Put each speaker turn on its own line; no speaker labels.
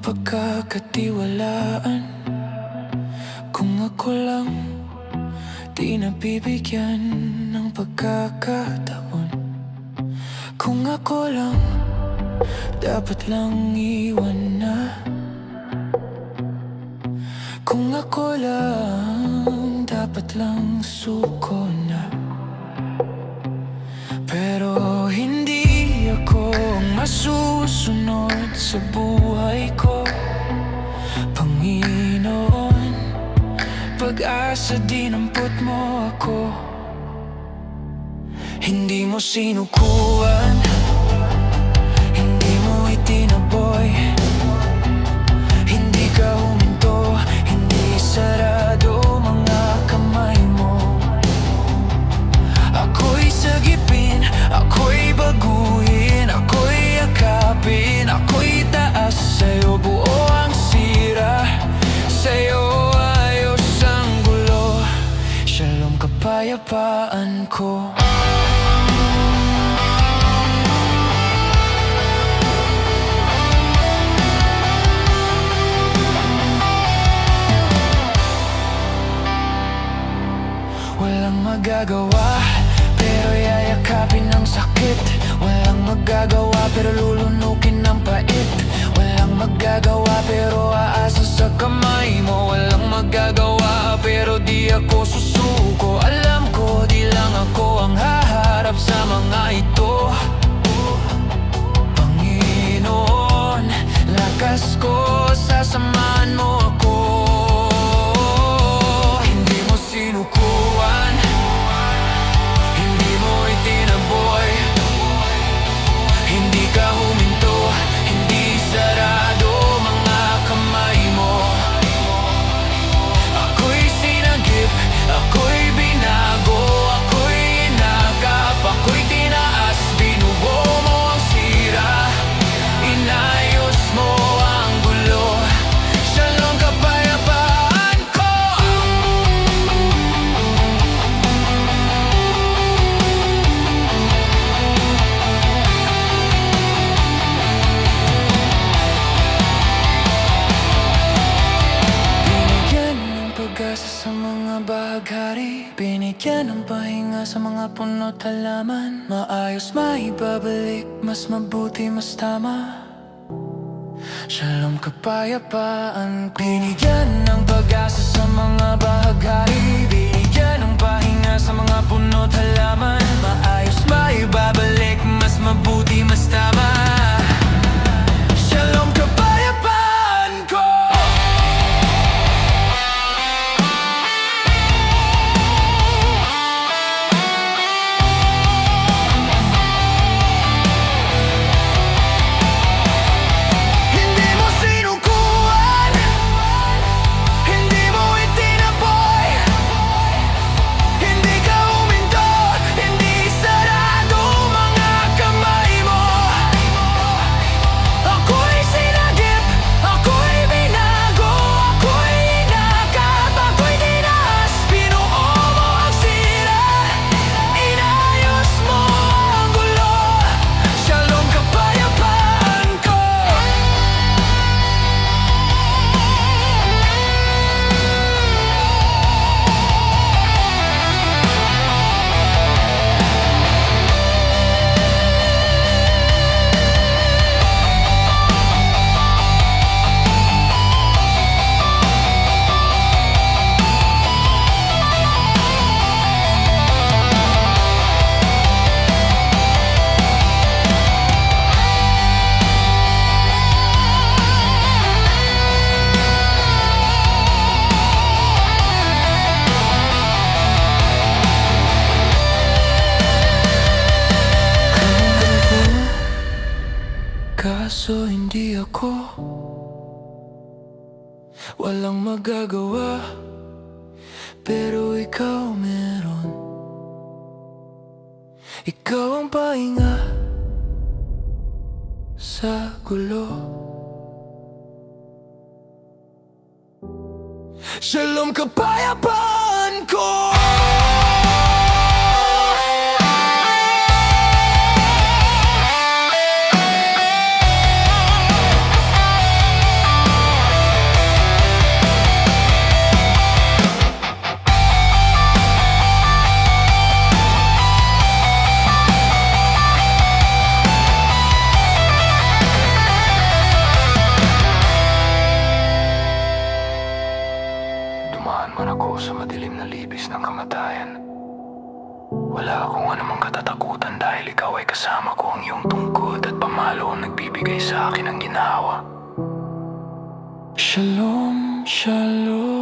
pagkatiwalaan Kung ako lang Di nabibigyan ng pagkakataon. Kung ako lang Dapat lang iwan na. Kung ako lang Dapat lang suko na. Pero hindi ako ang masusunod sa buhay Pag-asa dinampot mo ako. Hindi mo sinukuan. Hindi mo itinaboy kapayapaan ko. Walang magagawa Pero yayakapin ang sakit. Walang magagawa Pero lulunukin sa mga punot halaman. Maayos maibabalik, mas mabuti, mas tama. Shalom kapayapaan. Ko Binigyan ng pag-asa sa mga bahaghari Binigyan ng pahinga sa mga Walang magagawa Pero ikaw meron. Ikaw ang pahinga Sa gulo. Shalom kapayapaan ko Wala akong anumang katatakutan dahil ikaw ay kasama ko ang iyong tungkod at pamalo ang nagbibigay sa akin ng ginawa. Shalom, shalom